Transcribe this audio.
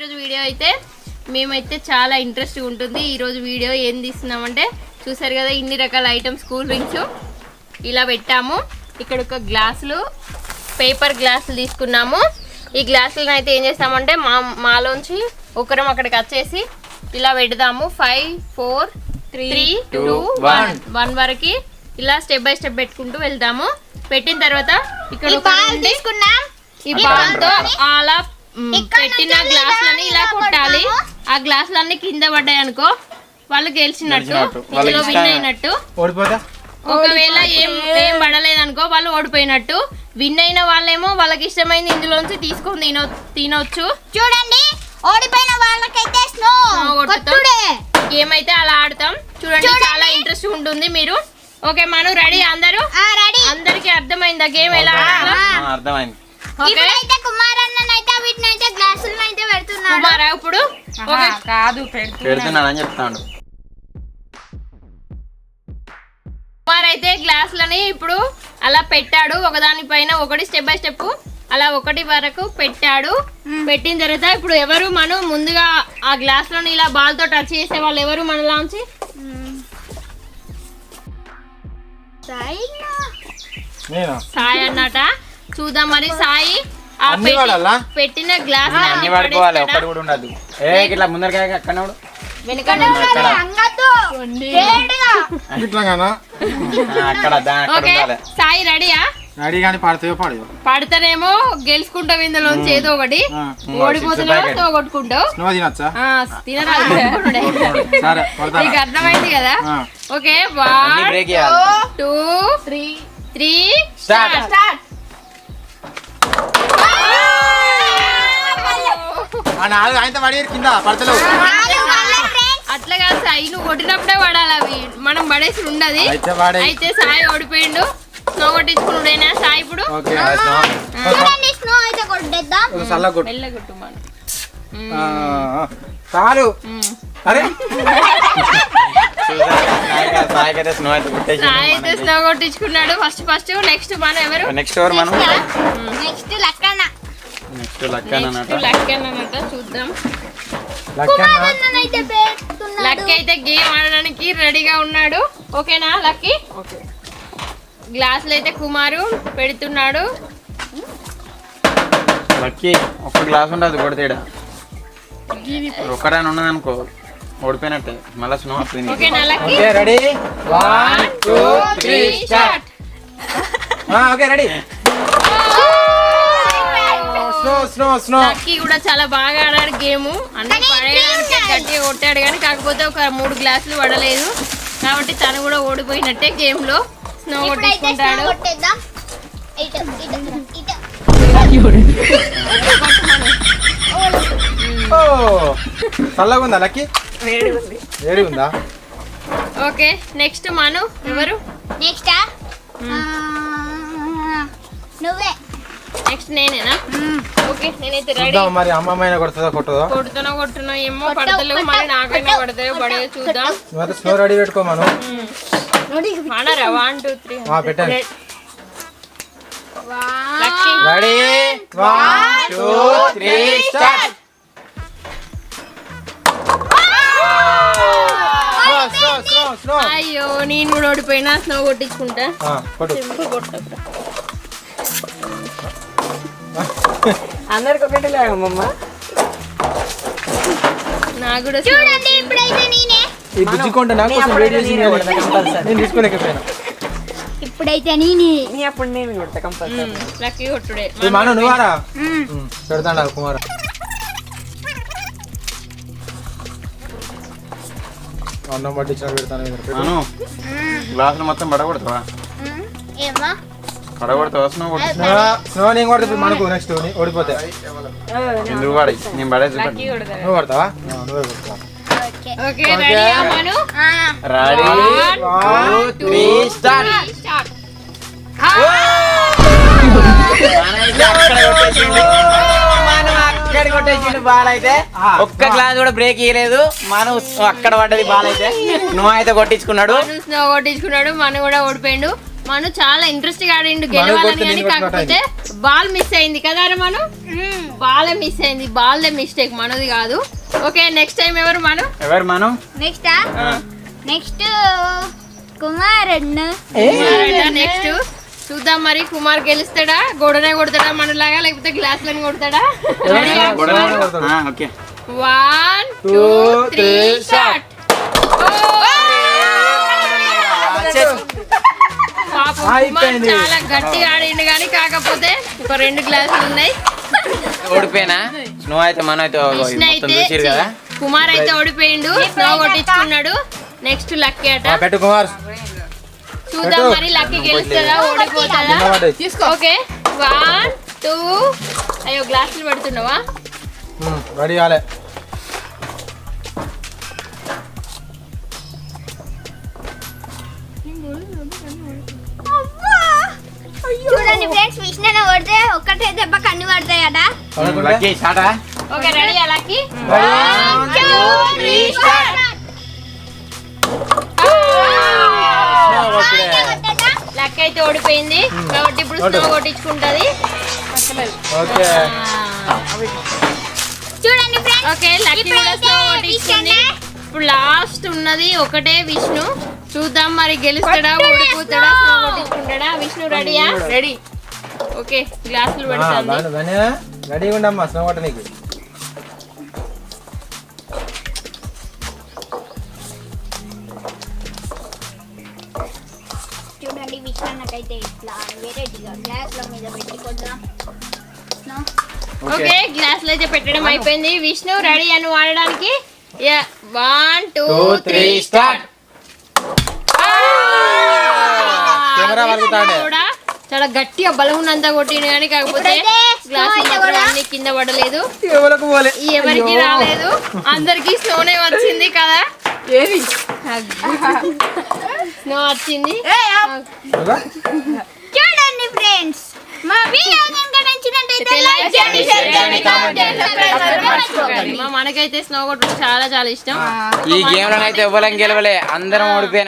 ఈరోజు వీడియో అయితే మేమైతే చాలా ఇంట్రెస్ట్ ఉంటుంది. ఈరోజు వీడియో ఏం తీస్తున్నామంటే చూసారు కదా ఇన్ని రకాల ఐటమ్స్ కూల్ డ్రింక్స్ ఇలా పెట్టాము. ఇక్కడ ఒక గ్లాసులు పేపర్ గ్లాసులు తీసుకున్నాము. ఈ గ్లాసులను అయితే ఏం చేస్తామంటే మా మాలోంచి ఒకరం అక్కడికి వచ్చేసి ఇలా పెడదాము. Five four three two one one వరకు ఇలా స్టెప్ బై స్టెప్ పెట్టుకుంటూ వెళ్దాము. పెట్టిన తర్వాత ఇక్కడ తీసుకున్నాం. ఈ బాల్తో అలా పెట్టిన గ్లాసులని ఇలా కొట్టాలి. ఆ గ్లాసులన్నీ కింద పడ్డాయి అనుకో వాళ్ళు గెలిచినట్టు. ఇందులో విన్. అయినట్టు ఒకవేళ ఏం ఏం పడలేదు అనుకో వాళ్ళు ఓడిపోయినట్టు. విన్ అయిన వాళ్ళేమో వాళ్ళకి ఇష్టమైంది ఇందులోంచి తీసుకొని తినో తినొచ్చు. చూడండి ఓడిపోయిన వాళ్ళకైతే స్నో స్నో కొట్టుతాం. కొట్టుడే. గేమ్ అయితే అలా ఆడతాం? చూడండి. చాలా ఇంట్రెస్ట్ ఉంటుంది మీరు. Okay Manu ready? అందరూ? ఆ రెడీ. అందరికి అర్థమైందా? గేమ్ ఎలా అర్థమైంది. ఓకే కుమార్ అయితే గ్లాసులను అయితే పెడుతున్నాడు. కుమారా ఇప్పుడు? కాదు పెడుతున్నా. చెప్తాడు. కుమార్ అయితే గ్లాసులని ఇప్పుడు అలా పెట్టాడు. ఒకదాని పైన ఒకటి స్టెప్ బై స్టెప్ అలా ఒకటి వరకు పెట్టాడు. పెట్టిన తర్వాత ఇప్పుడు ఎవరు మనం ముందుగా ఆ గ్లాసులను ఇలా బాల్తో టచ్ చేసే వాళ్ళు ఎవరు మనలాంచి నేను? సాయి అన్నట. చూద్దాం మరి సాయి. అన్ని పెట్టి- వాడాలా? పెట్టిన గ్లాస్ అన్ని పడుకోవాలి ఒక్కటి కూడా ఉండదు. ఏ ఇట్లా ముందరకాయ అక్కడ. సాయి రెడీయా? రెడీ కానీ పాడతాయో పాడయో? పడతానేమో గెలుచుకుంటావు ఇందులోంచి ఏదో ఒకటి. ఓడిపోతున్నావు తినొచ్చా? ఆ, తినరాదు నీకు అర్థమైంది కదా. Okay one two three three. Start ఆ నాలుగు ఆయన పడి కింద పడతలేవు. అట్లా కాదు సాయి నువ్వు కొట్టినప్పుడే పడాలి అవి. మనం పడేసి ఉండదు. అయితే సాయి ఓడిపోయిండు. స్నో కొట్టించుకున్నాడేనా సాయి ఇప్పుడు? ఓకే చూడండి స్నో అయితే కొట్టేద్దాం. చల్ల కొట్టు. మెల్ల కొట్టు మనం. ఆ, ఆ. చాలు మ్మ్. అరే. సాయికైతే స్నో అయితే సాయి అయితే స్నో కొట్టించుకున్నాడు. ఫస్ట్ ఫస్ట్ నెక్స్ట్ మనం ఎవరు? నెక్స్ట్ ఎవరు మనం? Next Lakkanna. Next Lakkana next luck అన్నమాట చూద్దాం. కుమార్ అన్ననైతే పెడుతున్నాడు లక్ అయితే గేమ్ ఆడడానికి రెడీగా ఉన్నాడు. ఓకేనా లక్కీ గ్లాసులు అయితే కుమారు పెడుతున్నాడు. లక్కీ ఒక్క గ్లాస్ ఉండదు కొడితేడా? ఒక్కడైనా ఉన్నది అనుకో ఓడిపోయినట్టే. మళ్ళీ snow Lucky okay ready? One two three start okay ready. Lucky కూడా చాలా బాగా ఆడాడు గేమ్. అన్ని పడేయడానికి గట్టిగా కొట్టాడు కానీ కాకపోతే ఒక మూడు గ్లాసులు పడలేదు. కాబట్టి తను కూడా ఓడిపోయినట్టే గేమ్లో స్నో చల్లగా ఉందా లక్కీ? వేడి ఉందా ఓకే నెక్స్ట్ మను ఎవరు? నెక్స్ట్? నువ్వే. నెక్స్ట్ నేనేనా? ఓకే నేనైతే రెడీ చూద్దాం మరి అమ్మమ్మ కొడుతుందో కొట్టదో? కొడుతున్నా ఏమో కొట్టు, పడతలేవు మరి కొట్టు, నాకైనా కొట్టు, పడతాయో కొట్టు, పడేయో చూద్దాం. నువ్వు స్నో రెడీ పెట్టుకో మనం. వన్ టూ త్రీ ఆ, పెట్టండి Lucky ready one two three start snow snow snow అయ్యో నేను కూడా ఓడిపోయినా స్నో కొట్టించుకుంటా. కొట్టు. సింపుల్ కొట్టకురా. అందరికి ఒకటి నాకు కూడా చూడండి ఇప్పుడైతే నేనే. ఈ బుజ్జికొండ నా కోసం వెయిట్ చేసింది నేను కదా. కొడతా కంపల్సరీ. నేను తీసుకోలేకపోయినా ఇప్పుడైతే నేనే. నీ అప్పుడు నేను కొడతా కంపల్సరీ. లక్కీ కొట్టుడే ఈ మాను నువ్వారా పెడతాడా కుమార్. అన్నం పట్టించిన పెడతాను గ్లాసులు మొత్తం పడగొడతావా ఏమా స్నో నేను కొడితే మనకు నెక్స్ట్ ఓడిపోతే. పడి నేను నువ్వు పడతావా నువ్వే కొడతావా? అక్కడ కొట్టేసిండు. బాల్ అయితే ఒక్క గ్లాస్ కూడా బ్రేక్ ఇయ్యలేదు. మనం అక్కడ పడ్డది బాల్ అయితే నువ్వు అయితే కొట్టించుకున్నాడు కొట్టించుకున్నాడు మను కూడా ఓడిపోయిండు. మను చాలా ఇంట్రెస్ట్గా ఆడిండు మను గెలవాలని కానీ కాకపోతే బాల్ మిస్ అయింది కదా మను? బాల్ మిస్ అయింది బాల్ మిస్టేక్ మనది కాదు. ఓకే నెక్స్ట్ టైం ఎవరు మను? ఎవరు మనం? Next next కుమారన్న. నెక్స్ట్ చూద్దాం మరి కుమార్ గెలుస్తాడా గోడనే కొడతాడా మనలాగా లేకపోతే గ్లాసులను కొడతాడా? ఆ, okay. One two three three, అయిపోయింది. చాలా గట్టిగా ఆడిండు కానీ కాకపోతే ఒక రెండు గ్లాసులు ఉన్నాయి. ఓడిపోయినా? నువ్వు అయితే మనం అయితే కృష్ణ మొత్తం అయితే చూసిరు కదా? కుమార్ అయితే ఓడిపోయిండు. స్నో కొట్టించుకున్నాడు. నెక్స్ట్ లక్కీ అట. పెట్టు కుమార్. చూద్దాం మరి లక్కీ గెలుస్తుందా ఓడిపోతుందా. ఓకే. వన్ టూ అయ్యో గ్లాసులు పెడుతున్నావా? రెడీ కాలే. ఫ్రెండ్స్ విష్ణు కొడితే ఒక్కటే దెబ్బ కన్ను పడతాయట. లక్కీ షాటా ఓకే రెడీ లక్కీ? కొట్టుడే. లక్కీ అయితే ఓడిపోయింది. కాబట్టి ఇప్పుడు స్నో కొట్టించుకుంటది. ఓకే. చూడండి ఫ్రెండ్స్ ఓకే లక్కీ కూడా స్నో కొట్టించుకుంది. ఇప్పుడు లాస్ట్ ఉన్నది ఒకటే విష్ణు. చూద్దాం మరి గెలుస్తాడా ఓడిపోతాడా స్నో. కొట్టించుకుంటాడా? విష్ణు రెడీయా రెడీ ఓకే గ్లాసులు పెడతాను. రెడీ ఉండమ్మా స్నో కొట్ట నీకు. చూడండి విష్ణు నాకైతే ఇట్లా వెరైటీగా గ్లాస్ల మీద పెట్టి కొడదాం. ఓకే గ్లాసులు అయితే పెట్టడం అయిపోయింది. విష్ణు రెడీ అని వాడడానికి one two three start. Camera వరుగుతాడే. చాలా గట్టిగా బలం ఉన్నంత కొట్టిండు కానీ కాకపోతే గ్లాస్ కింద పడలేదు. ఎవరికి రాలేదు. అందరికి స్నోనే వచ్చింది కదా. ఏది? స్నో వచ్చింది. చూడండి ఫ్రెండ్స్ మా వీడియో కనుక నచ్చినట్టయితే లైక్ చేయండి షేర్ చేయండి కామెంట్ చేయండి సబ్స్క్రైబ్ చేయడం మర్చిపోకండి. మా మనకైతే స్నో కొట్టడం చాలా చాలా ఇష్టం. ఈ గేమ్లో అయితే ఇవ్వలేం గెలవలే. అందరం ఓడిపోయినా.